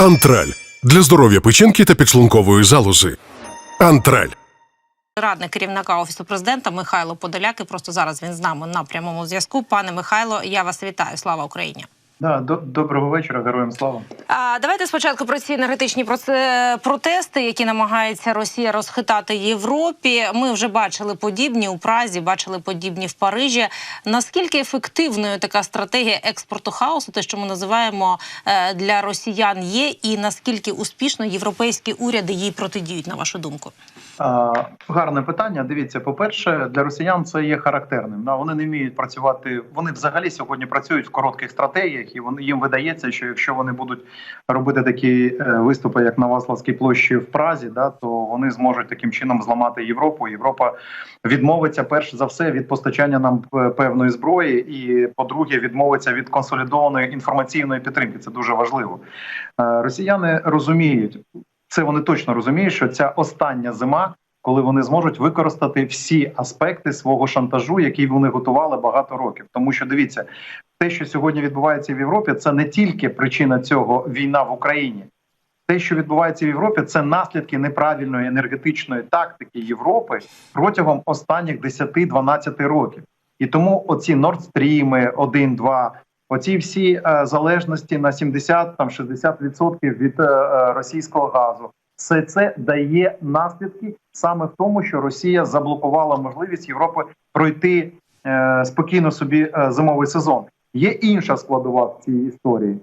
Антраль для здоров'я печінки та підшлункової залози. Антраль. Радник керівника офісу президента Михайло Подоляк. І просто зараз він з нами на прямому зв'язку. Пане Михайло, я вас вітаю. Слава Україні. Да, до, доброго вечора, героям слава. А давайте спочатку про ці енергетичні протести, які намагається Росія розхитати Європі. Ми вже бачили подібні у Празі, бачили подібні в Парижі. Наскільки ефективною така стратегія експорту хаосу, те, що ми називаємо е, для росіян, є, і наскільки успішно європейські уряди їй протидіють, на вашу думку? Гарне питання. Дивіться, по-перше, для росіян це є характерним. Вони не вміють працювати. Вони взагалі сьогодні працюють в коротких стратегіях, і вони їм видається, що якщо вони будуть робити такі е, виступи, як на Ваславській площі в Празі, да, то вони зможуть таким чином зламати Європу. Європа відмовиться перш за все від постачання нам е, певної зброї, і по-друге, відмовиться від консолідованої інформаційної підтримки. Це дуже важливо. Е, Росіяни розуміють. Це вони точно розуміють, що ця остання зима, коли вони зможуть використати всі аспекти свого шантажу, який вони готували багато років. Тому що дивіться, те, що сьогодні відбувається в Європі, це не тільки причина цього війна в Україні. Те, що відбувається в Європі, це наслідки неправильної енергетичної тактики Європи протягом останніх 10-12 років. І тому оці Нордстріми 1, 2, оці всі е, залежності на 70 там 60% від е, е, російського газу. Все це дає наслідки саме в тому, що Росія заблокувала можливість Європи пройти спокійно собі зимовий сезон. Є інша складова в цій історії.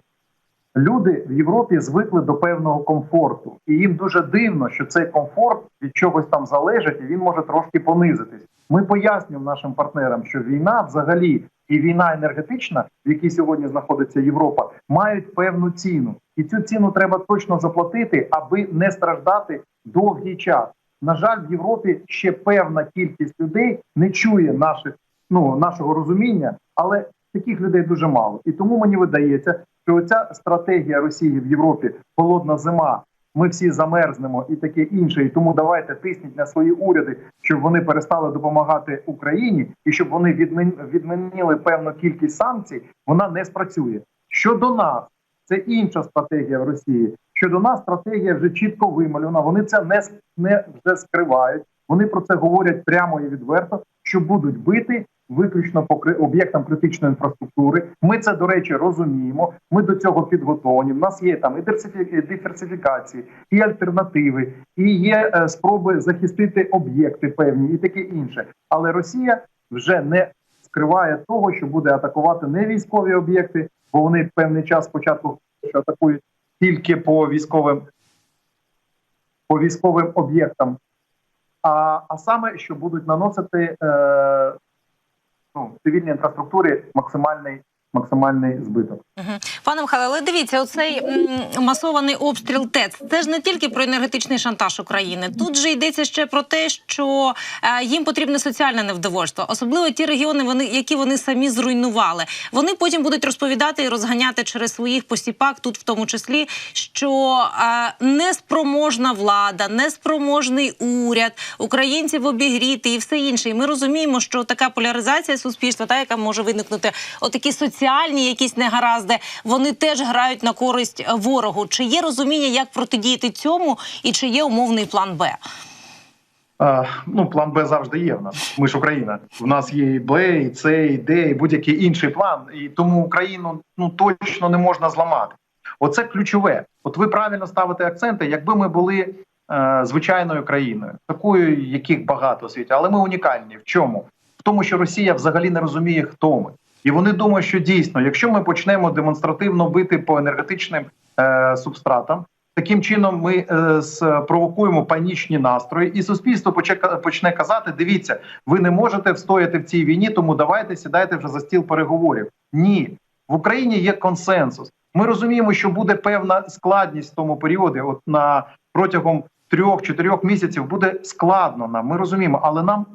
Люди в Європі звикли до певного комфорту, і їм дуже дивно, що цей комфорт від чогось там залежить, і він може трошки понизитись. Ми пояснюємо нашим партнерам, що війна взагалі і війна енергетична, в якій сьогодні знаходиться Європа, мають певну ціну, і цю ціну треба точно заплатити, аби не страждати довгий час. На жаль, в Європі ще певна кількість людей не чує наших ну нашого розуміння, але таких людей дуже мало. І тому мені видається, що оця стратегія Росії в Європі холодна зима. Ми всі замерзнемо і таке інше. І тому давайте тисніть на свої уряди, щоб вони перестали допомагати Україні, і щоб вони відмінили певну кількість санкцій. Вона не спрацює. Щодо нас, це інша стратегія в Росії. Щодо нас, стратегія вже чітко вимальована. Вони це не, не вже скривають. Вони про це говорять прямо і відверто, що будуть бити виключно покри об'єктам критичної інфраструктури. Ми це до речі розуміємо. Ми до цього підготовлені. У нас є там і диверсифі- і диверсифікації, і альтернативи, і є е, спроби захистити об'єкти певні, і таке інше. Але Росія вже не скриває того, що буде атакувати не військові об'єкти, бо вони певний час спочатку атакують тільки по військовим по військовим об'єктам, а, а саме що будуть наносити е, ну, цивільній інфраструктурі максимальний максимальний збиток. Пане Михайло, але дивіться, оцей масований обстріл ТЕЦ це ж не тільки про енергетичний шантаж України. Тут же йдеться ще про те, що е, їм потрібне соціальне невдовольство, особливо ті регіони, вони які вони самі зруйнували. Вони потім будуть розповідати і розганяти через своїх посіпак, тут в тому числі, що е, неспроможна влада, неспроможний уряд, українців обігріти і все інше. І ми розуміємо, що така поляризація суспільства, та яка може виникнути, отакі соціальні якісь негаразди, вони теж грають на користь е, ворогу. Чи є розуміння, як протидіяти цьому, і чи є умовний план Б? А, ну, план Б завжди є в нас. Ми ж Україна. В нас є і Б, і С, і Д, і будь-який інший план. І тому Україну ну точно не можна зламати. Оце ключове. От ви правильно ставите акценти. Якби ми були е, звичайною країною, такою, яких багато у світі, але ми унікальні. В чому? В тому, що Росія взагалі не розуміє, хто ми. І вони думають, що дійсно, якщо ми почнемо демонстративно бити по енергетичним е, субстратам, таким чином ми е, спровокуємо панічні настрої, і суспільство почне казати: дивіться, ви не можете встояти в цій війні, тому давайте сідайте вже за стіл переговорів. Ні, в Україні є консенсус. Ми розуміємо, що буде певна складність в тому періоді. От на протягом трьох-чотирьох місяців буде складно нам. Ми розуміємо, але нам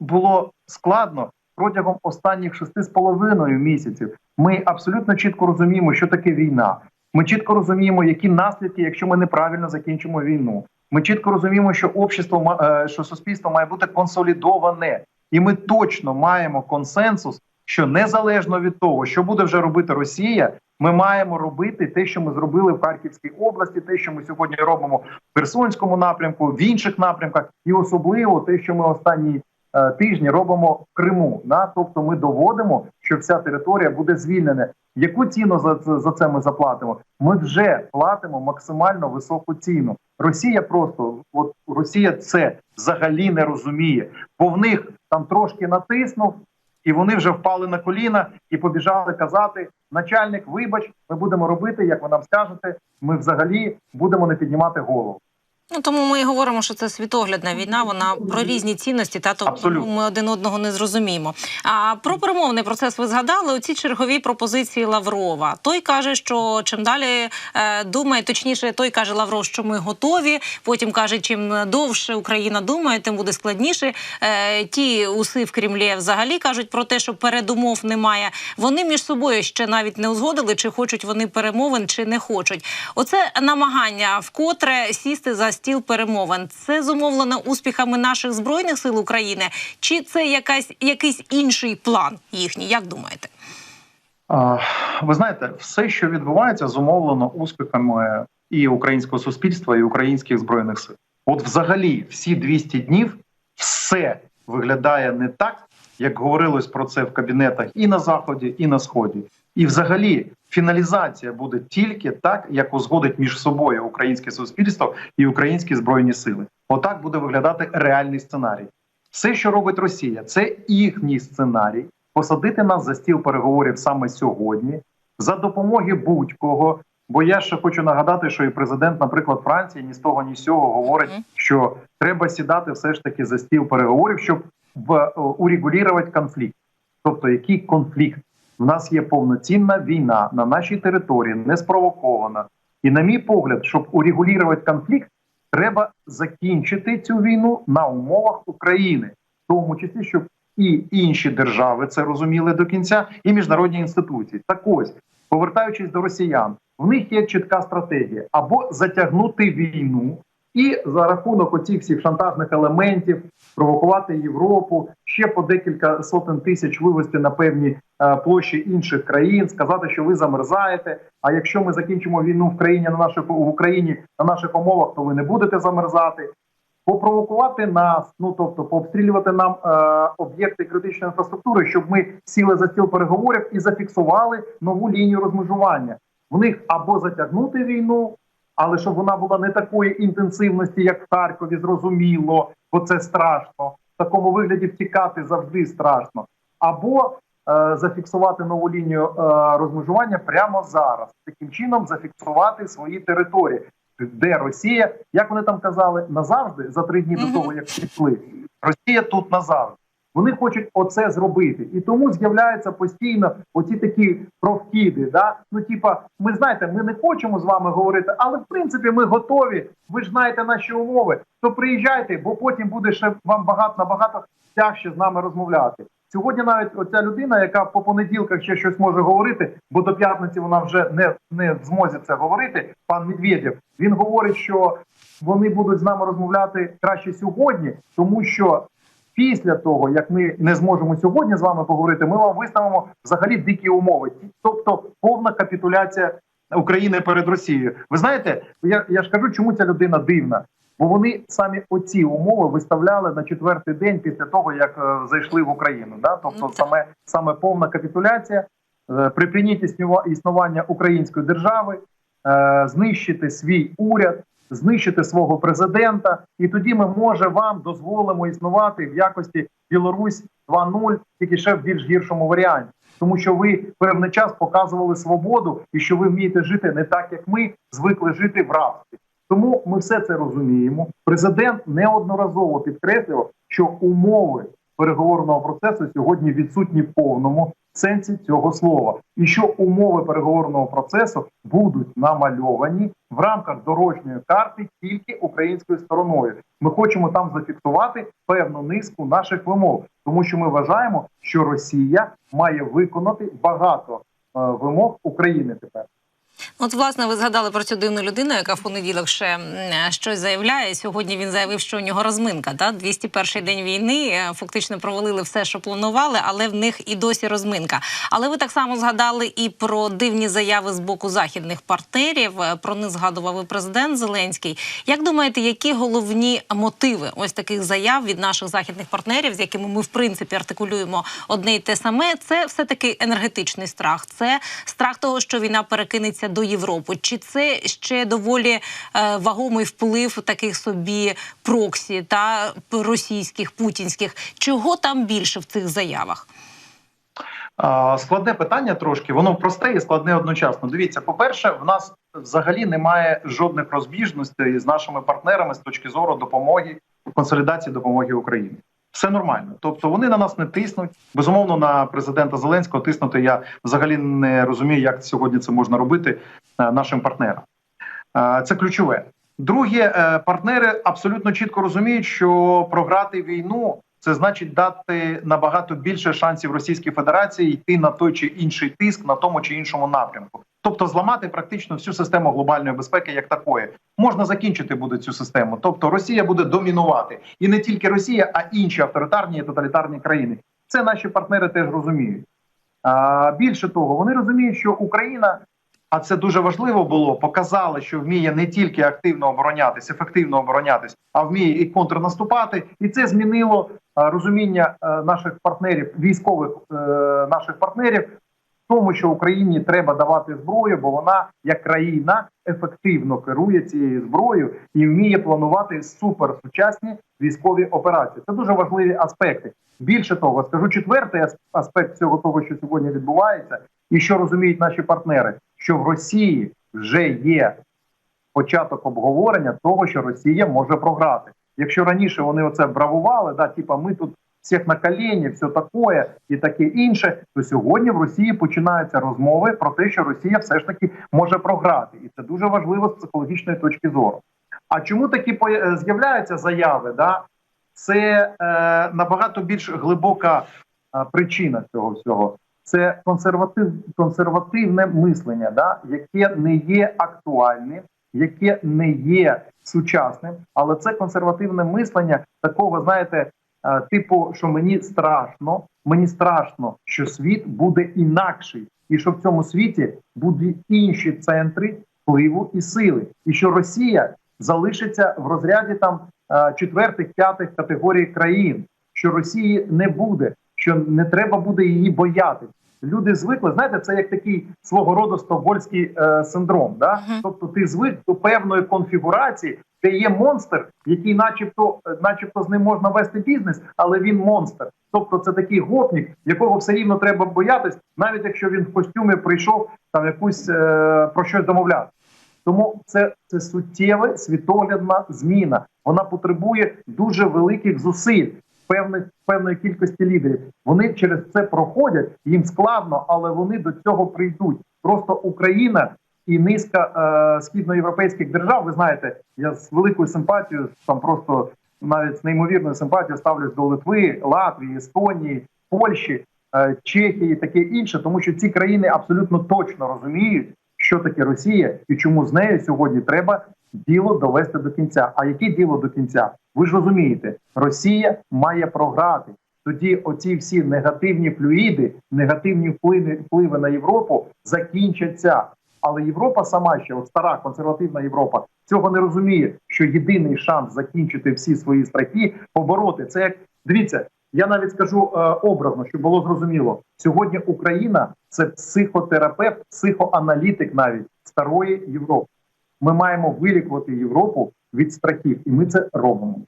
було складно протягом останніх шести з половиною місяців. Ми абсолютно чітко розуміємо, що таке війна. Ми чітко розуміємо, які наслідки, якщо ми неправильно закінчимо війну. Ми чітко розуміємо, що общество е, що суспільство має бути консолідоване, і ми точно маємо консенсус, що незалежно від того, що буде вже робити Росія, Ми маємо робити те, що ми зробили в Харківській області, те, що ми сьогодні робимо в Херсонському напрямку, в інших напрямках, і особливо те, що ми останні тижні робимо в Криму. Да? Тобто, ми доводимо, що вся територія буде звільнена. Яку ціну за це за це ми заплатимо? Ми вже платимо максимально високу ціну. Росія просто от Росія це взагалі не розуміє, бо в них там трошки натиснув, і вони вже впали на коліна і побіжали казати: начальник, вибач, ми будемо робити, як ви нам скажете. Ми взагалі будемо не піднімати голову. Ну тому ми і говоримо, що це світоглядна війна. Вона про різні цінності, та тому Абсолютно. ми один одного не зрозуміємо. А про перемовний процес ви згадали оці чергові пропозиції Лаврова. Той каже, що чим далі е, думає, точніше, той каже Лавров, що ми готові. Потім каже, чим довше Україна думає, тим буде складніше. Е, ті уси в Кремлі взагалі кажуть про те, що передумов немає. Вони між собою ще навіть не узгодили, чи хочуть вони перемовин, чи не хочуть. Оце намагання вкотре сісти за стіл перемовин. Це зумовлено успіхами наших збройних сил України, чи це якась якийсь інший план їхній? Як думаєте? Ви знаєте, все, що відбувається, зумовлено успіхами і українського суспільства, і українських збройних сил. От, взагалі, всі 200 днів все виглядає не так, як говорилось про це в кабінетах і на заході, і на сході. І, взагалі, фіналізація буде тільки так, як узгодить між собою українське суспільство і українські збройні сили. Отак буде виглядати реальний сценарій. Все, що робить Росія, це їхній сценарій посадити нас за стіл переговорів саме сьогодні за допомоги будь-кого. Бо я ще хочу нагадати, що і президент, наприклад, Франції ні з того, ні з цього говорить, що треба сідати все ж таки за стіл переговорів, щоб е, урегулювати конфлікт. Тобто, який конфлікт? В нас є повноцінна війна на нашій території, не спровокована. І, на мій погляд, щоб урегулювати конфлікт, треба закінчити цю війну на умовах України, в тому числі, щоб і інші держави це розуміли до кінця, і міжнародні інституції. Так ось, повертаючись до росіян, в них є чітка стратегія або затягнути війну. І за рахунок оцих всіх шантажних елементів провокувати Європу, ще по декілька сотень тисяч вивести на певні е, площі інших країн, сказати, що ви замерзаєте. А якщо ми закінчимо війну в країні на наших в Україні на наших умовах, то ви не будете замерзати. Попровокувати нас, ну тобто пообстрілювати нам е, об'єкти критичної інфраструктури, щоб ми сіли за стіл переговорів і зафіксували нову лінію розмежування. В них або затягнути війну, але щоб вона була не такої інтенсивності, як в Харкові, зрозуміло, бо це страшно. В такому вигляді втікати завжди страшно. Або е, зафіксувати нову лінію е, розмежування прямо зараз, таким чином зафіксувати свої території, де Росія, як вони там казали, назавжди за три дні до того, як пішли. Росія тут назавжди. Вони хочуть оце зробити, і тому з'являються постійно оці такі провкиди. Да? Ну, типа, ми знаєте, ми не хочемо з вами говорити, але в принципі ми готові. Ви ж знаєте наші умови. То приїжджайте, бо потім буде ще вам багато набагато тяжче з нами розмовляти. Сьогодні навіть оця людина, яка по понеділках ще щось може говорити, бо до п'ятниці вона вже не, не в змозі це говорити. Пан Медведєв, він говорить, що вони будуть з нами розмовляти краще сьогодні, тому що після того, як ми не зможемо сьогодні з вами поговорити, ми вам виставимо взагалі дикі умови, тобто повна капітуляція України перед Росією. Ви знаєте, я, я ж кажу, чому ця людина дивна. Бо вони самі оці умови виставляли на четвертий день після того, як е, зайшли в Україну. Да? Тобто, Ну, саме саме повна капітуляція, е, припиніть існування української держави, е, знищити свій уряд, знищити свого президента, і тоді ми може вам дозволимо існувати в якості Білорусь 2.0, тільки ще в більш гіршому варіанті. Тому що ви певний час показували свободу і що ви вмієте жити не так, як ми звикли жити в рабстві. Тому ми все це розуміємо. Президент неодноразово підкреслював, що умови переговорного процесу сьогодні відсутні в повному сенсі цього слова, і що умови переговорного процесу будуть намальовані в рамках дорожньої карти тільки українською стороною. Ми хочемо там зафіксувати певну низку наших вимог, тому що ми вважаємо, що Росія має виконати багато е, вимог України тепер. От, власне, ви згадали про цю дивну людину, яка в понеділок ще щось заявляє. Сьогодні він заявив, що у нього розминка. Та 201 день війни е, фактично провалили все, що планували, але в них і досі розминка. Але ви так само згадали і про дивні заяви з боку західних партнерів. Е, Про них згадував і президент Зеленський. Як думаєте, які головні мотиви ось таких заяв від наших західних партнерів, з якими ми в принципі артикулюємо одне й те саме? Це все таки енергетичний страх, це страх того, що війна перекинеться до Європи. Чи це ще доволі е, вагомий вплив таких собі проксі та російських путінських? Чого там більше в цих заявах? Складне питання трошки, воно просте і складне одночасно. Дивіться, по-перше, в нас взагалі немає жодних розбіжностей з нашими партнерами з точки зору допомоги консолідації допомоги Україні. Все нормально. Тобто вони на нас не тиснуть. Безумовно, на президента Зеленського тиснути я взагалі не розумію, як сьогодні це можна робити е, нашим партнерам. Е, Це ключове. Друге, е, партнери абсолютно чітко розуміють, що програти війну це значить дати набагато більше шансів Російській Федерації йти на той чи інший тиск на тому чи іншому напрямку, тобто зламати практично всю систему глобальної безпеки як такої. Можна закінчити буде цю систему. Тобто Росія буде домінувати, і не тільки Росія, а інші авторитарні і тоталітарні країни. Це наші партнери теж розуміють. А, більше того, вони розуміють, що Україна а це дуже важливо було. Показали, що вміє не тільки активно оборонятись, ефективно оборонятись, а вміє і контрнаступати. І це змінило е, розуміння е, наших партнерів, військових е, наших партнерів, тому, що Україні треба давати зброю, бо вона як країна ефективно керує цією зброєю і вміє планувати суперсучасні військові операції. Це дуже важливі аспекти. Більше того, скажу четвертий аспект цього того, що сьогодні відбувається, і що розуміють наші партнери, що в Росії вже є початок обговорення того, що Росія може програти. Якщо раніше вони оце бравували, да, типа ми тут всіх на колені, все таке і таке інше, то сьогодні в Росії починаються розмови про те, що Росія все ж таки може програти, і це дуже важливо з психологічної точки зору. А чому такі е, з'являються заяви? Да? Це е, набагато більш глибока е, причина цього всього. Це консерватив, консервативне мислення, да? яке не є актуальним, яке не є сучасним, але це консервативне мислення такого, знаєте, е, типу, що мені страшно, мені страшно, що світ буде інакший, і що в цьому світі будуть інші центри впливу і сили, і що Росія залишиться в розряді там е, четвертих, п'ятих категорій країн, що Росії не буде, що не треба буде її боятися. Люди звикли, знаєте, це як такий свого роду стокгольський е, синдром. Да? Мгм. Тобто ти звик до певної конфігурації, де є монстр, який, начебто, е, начебто, з ним можна вести бізнес, але він монстр. Тобто, це такий гопнік, якого все рівно треба боятись, навіть якщо він в костюмі прийшов там якусь е, про щось домовляти. Тому це, це суттєва світоглядна зміна. Вона потребує дуже великих зусиль певних певної кількості лідерів. Вони через це проходять. Їм складно, але вони до цього прийдуть. Просто Україна і низка е, східноєвропейських держав. Ви знаєте, я з великою симпатією там просто навіть з неймовірною симпатією ставлюсь до Литви, Латвії, Естонії, Польщі, е, Чехії, таке інше, тому що ці країни абсолютно точно розуміють, що таке Росія і чому з нею сьогодні треба діло довести до кінця. А яке діло до кінця? Ви ж розумієте, Росія має програти. Тоді оці всі негативні флюїди, негативні впливи, впливи на Європу закінчаться. Але Європа сама ще, от стара консервативна Європа, цього не розуміє, що єдиний шанс закінчити всі свої страхи, побороти це як дивіться. Я навіть скажу е, образно, щоб було зрозуміло. Сьогодні Україна це психотерапевт, психоаналітик навіть старої Європи. Ми маємо вилікувати Європу від страхів, і ми це робимо.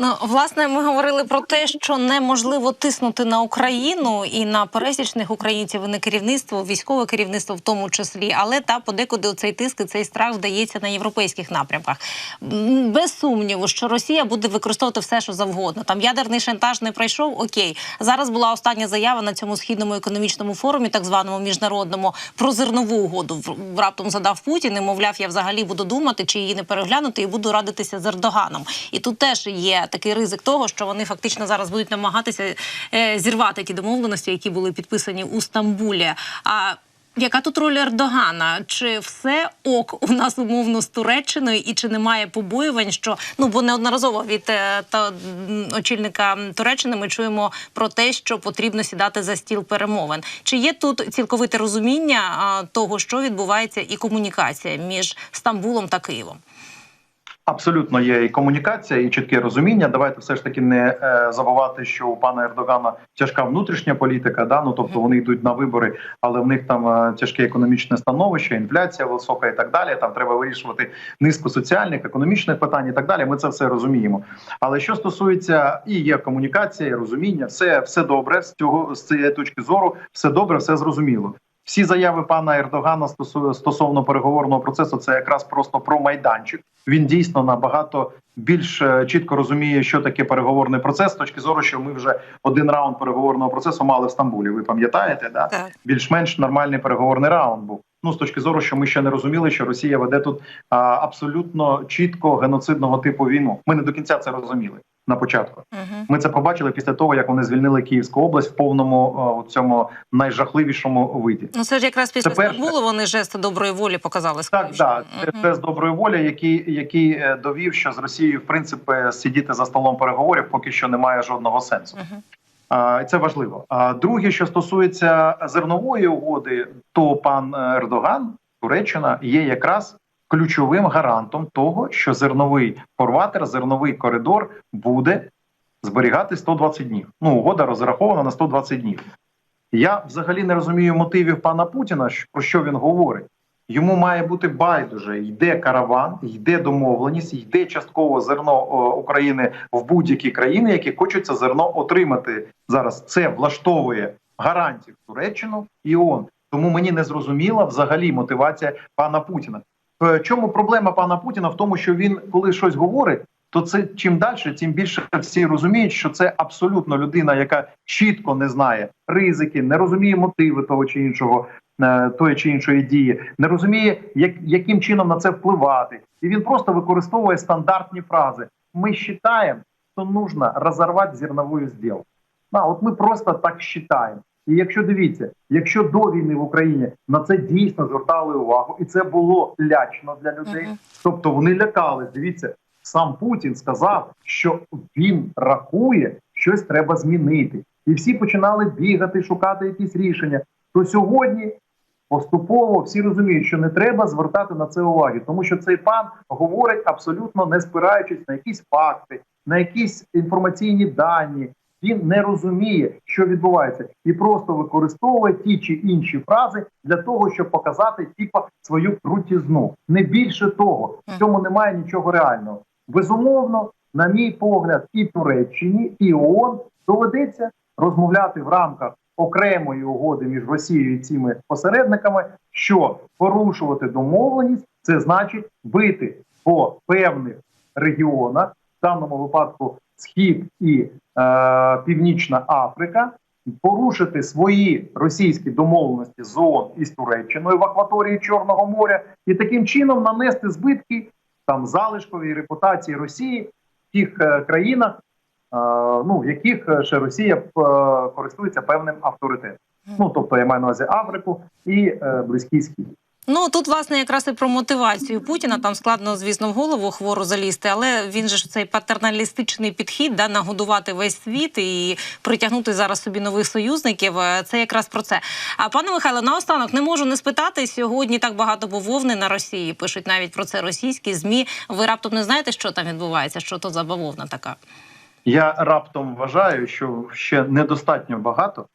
Ну, власне, ми говорили про те, що неможливо тиснути на Україну і на пересічних українців, і на керівництво, військове керівництво в тому числі, але та подекуди цей тиск і цей страх вдається на європейських напрямках. Без сумніву, що Росія буде використовувати все, що завгодно. Там ядерний шантаж не пройшов. Окей, зараз була остання заява на цьому східному економічному форумі, так званому міжнародному, про зернову угоду. Раптом задав Путін і мовляв, я взагалі буду думати, чи її не переглянути, і буду радитися з Ердоганом. І тут теж є такий ризик того, що вони фактично зараз будуть намагатися е, зірвати ті домовленості, які були підписані у Стамбулі. А Яка тут роль Ердогана? Чи все ок у нас умовно з Туреччиною, і чи немає побоювань, що ну бо неодноразово від е, та очільника Туреччини ми чуємо про те, що потрібно сідати за стіл перемовин? Чи є тут цілковите розуміння а, того, що відбувається, і комунікація між Стамбулом та Києвом? Абсолютно є і комунікація, і чітке розуміння. Давайте все ж таки не е, забувати, що у пана Ердогана тяжка внутрішня політика. Да, ну тобто вони йдуть на вибори, але в них там е, тяжке економічне становище, інфляція висока і так далі. Там треба вирішувати низку соціальних, економічних питань і так далі. Ми це все розуміємо. Але що стосується і є комунікація, і розуміння, все, все добре з цього з цієї точки зору, все добре, все зрозуміло. Всі заяви пана Ердогана стосовно переговорного процесу це якраз просто про майданчик. Він дійсно набагато більш е, чітко розуміє, що таке переговорний процес. З точки зору, що ми вже один раунд переговорного процесу мали в Стамбулі. Ви пам'ятаєте, да Так. більш-менш нормальний переговорний раунд був. Ну з точки зору, що ми ще не розуміли, що Росія веде тут а, абсолютно чітко геноцидного типу війну. Ми не до кінця це розуміли на початку. Угу. Ми це побачили після того, як вони звільнили Київську область в повному о, цьому найжахливішому виді. Ну це ж якраз після Це перше. Стамбулу вони жести доброї волі показали. Так, Київщини. так, це жест доброї волі, який, який е, довів, що з Росією в принципі сидіти за столом переговорів поки що немає жодного сенсу. І це важливо. А друге, що стосується зернової угоди, то пан Ердоган, Туреччина, є якраз ключовим гарантом того, що зерновий форватер, зерновий коридор буде зберігати 120 днів. Ну, угода розрахована на 120 днів. Я взагалі не розумію мотивів пана Путіна, про що він говорить. Йому має бути байдуже. Йде караван, йде домовленість, йде частково зерно України в будь-які країни, які хочуть це зерно отримати зараз. Це влаштовує гарантів Туреччину і ООН. Тому мені не зрозуміла взагалі мотивація пана Путіна. В чому проблема пана Путіна? В тому, що він, коли щось говорить, то це чим далі, тим більше всі розуміють, що це абсолютно людина, яка чітко не знає ризики, не розуміє мотиви того чи іншого е, тої чи іншої дії, не розуміє, як, яким чином на це впливати, і він просто використовує стандартні фрази. Ми вважаємо, що нужно розірвати зернову зділку. От ми просто так вважаємо. І якщо дивіться, якщо до війни в Україні на це дійсно звертали увагу, і це було лячно для людей, Мгм. тобто вони лякались. Дивіться, сам Путін сказав, що він рахує, щось треба змінити, і всі починали бігати, шукати якісь рішення. То сьогодні поступово всі розуміють, що не треба звертати на це уваги, тому що цей пан говорить абсолютно не спираючись на якісь факти, на якісь інформаційні дані. Він не розуміє, що відбувається, і просто використовує ті чи інші фрази для того, щоб показати типа свою крутізну. Не більше того, в цьому немає нічого реального. Безумовно, на мій погляд, і Туреччині, і ООН доведеться розмовляти в рамках окремої угоди між Росією і цими посередниками, що порушувати домовленість це значить бити по певних регіонах, в даному випадку Схід і е, Північна Африка, порушити свої російські домовленості з ООН із Туреччиною в акваторії Чорного моря і таким чином нанести збитки там залишковій репутації Росії в тих е, країнах, е, ну в яких е, ще Росія е, користується певним авторитетом. Ну тобто я маю на увазі Африку і е, Близький Схід. Ну тут власне якраз і про мотивацію Путіна. Там складно, звісно, в голову хвору залізти, але він же ж цей патерналістичний підхід да нагодувати весь світ і притягнути зараз собі нових союзників. е, Це якраз про це. А пане Михайло, наостанок не можу не спитати сьогодні. Так багато бавовни на Росії пишуть навіть про це російські змі. Ви раптом не знаєте, що там відбувається? Що то за бавовна така? Я раптом вважаю, що ще недостатньо багато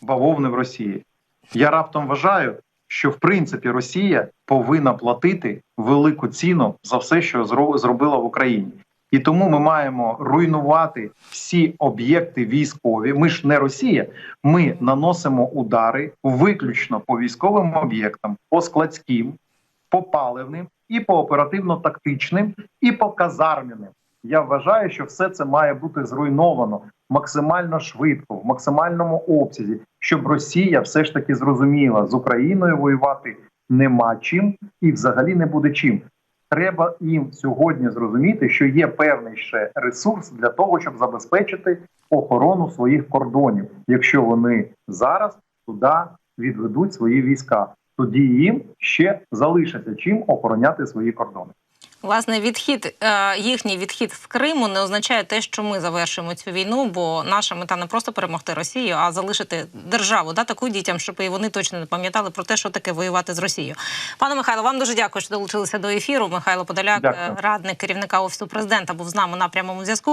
бавовни в Росії. Я раптом вважаю, що в принципі Росія повинна платити велику ціну за все, що зробила в Україні. І тому ми маємо руйнувати всі об'єкти військові. Ми ж не Росія. Ми наносимо удари виключно по військовим об'єктам, по складським, по паливним і по оперативно-тактичним, і по казармяним. Я вважаю, що все це має бути зруйновано максимально швидко, в максимальному обсязі, щоб Росія все ж таки зрозуміла, з Україною воювати нема чим і взагалі не буде чим. Треба їм сьогодні зрозуміти, що є певний ще ресурс для того, щоб забезпечити охорону своїх кордонів, якщо вони зараз туди відведуть свої війська. тоді їм ще залишиться чим охороняти свої кордони. Власне, відхід е, їхній відхід з Криму не означає те, що ми завершимо цю війну, бо наша мета не просто перемогти Росію, а залишити державу да таку дітям, щоб і вони точно не пам'ятали про те, що таке воювати з Росією. Пане Михайло, вам дуже дякую, що долучилися до ефіру. Михайло Подоляк, Дякую. е, радник керівника офісу президента, був з нами на прямому зв'язку.